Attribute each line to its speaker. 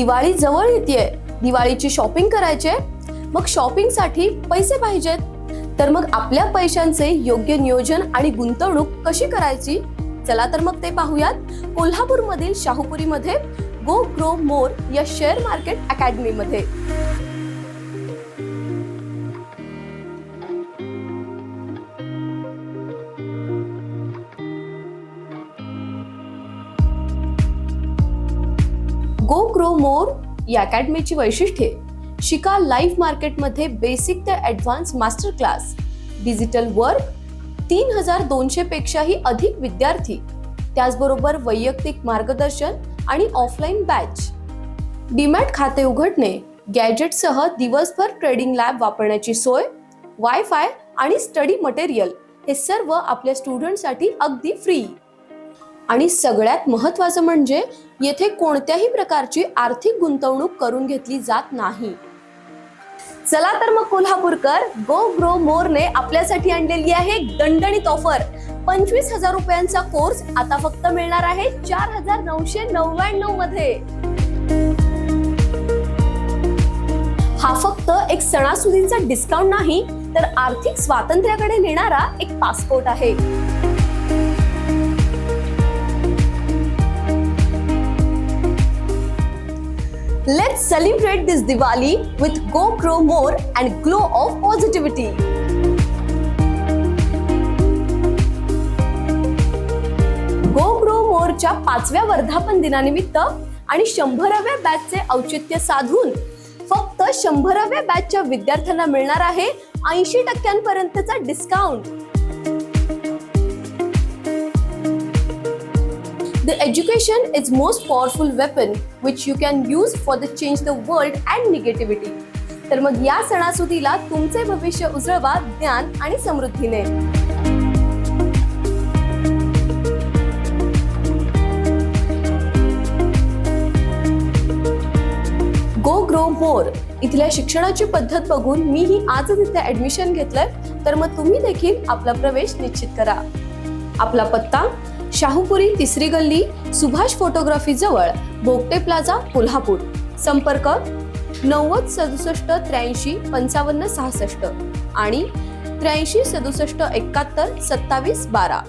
Speaker 1: दिवाळी जवळ येते दिवाळीची शॉपिंग करायचे मग शॉपिंगसाठी पैसे पाहिजेत. तर मग आपल्या पैशांचे योग्य नियोजन आणि गुंतवणूक कशी करायची? चला तर मग ते पाहूयात. कोल्हापूरमधील शाहूपुरीमध्ये गो ग्रो मोर या शेअर मार्केट अकॅडमीमध्ये गो ग्रो मोर या अकॅडमीची वैशिष्ट्ये. शिका लाईव्ह मार्केटमध्ये बेसिक ते advance master class. Digital work तीन हजार दोनशे पेक्षाही अधिक विद्यार्थी. त्याचबरोबर वैयक्तिक मार्गदर्शन आणि ऑफलाईन बॅच. डीमॅट खाते उघडणे गॅजेटसह दिवसभर ट्रेडिंग लॅब वापरण्याची सोय वायफाय आणि स्टडी मटेरियल हे सर्व आपल्या स्टुडंटसाठी अगदी फ्री. आणि सगळ्यात महत्वाचं म्हणजे येथे कोणत्याही प्रकारची आर्थिक गुंतवणूक करून घेतली जात नाही. चला तर मग कोल्हापूरकर गो ग्रो मोरने आपल्यासाठी आणलेली आहे दणदणीत ऑफर पंचवीस हजार रुपयांचा कोर्स आता फक्त मिळणार आहे चार हजार नऊशे नव्याण्णवमध्ये. हा फक्त एक सणासुदींचा डिस्काउंट नाही तर आर्थिक स्वातंत्र्याकडे नेणारा एक पासपोर्ट आहे. Let's celebrate this Diwali with Go Grow More and glow of positivity. Go grow मोरच्या पाचव्या वर्धापन दिनानिमित्त आणि शंभराव्या बॅचचे औचित्य साधून फक्त शंभराव्या बॅचच्या विद्यार्थ्यांना मिळणार आहे ऐंशी टक्क्यांपर्यंतचा discount The education is most powerful weapon which you can use for the change the world and negativity. तर मग या सणासुदीला तुमचे भविष्य उजळवा ज्ञान आणि समृद्धीने. गो ग्रो मोर इथल्या शिक्षणाची पद्धत बघून मीही आजच इथे ऍडमिशन घेतलंय. तर मग तुम्ही देखील आपला प्रवेश निश्चित करा. आपला पत्ता शाहूपुरी तिसरी गल्ली सुभाष फोटोग्राफी जवळ बोगटे प्लाझा कोल्हापूर. संपर्क नव्वद सदुसष्ट त्र्याऐंशी पंचावन्न सहासष्ट आणि त्र्याऐंशी सदुसष्ट एकाहत्तर सत्तावीस बारा.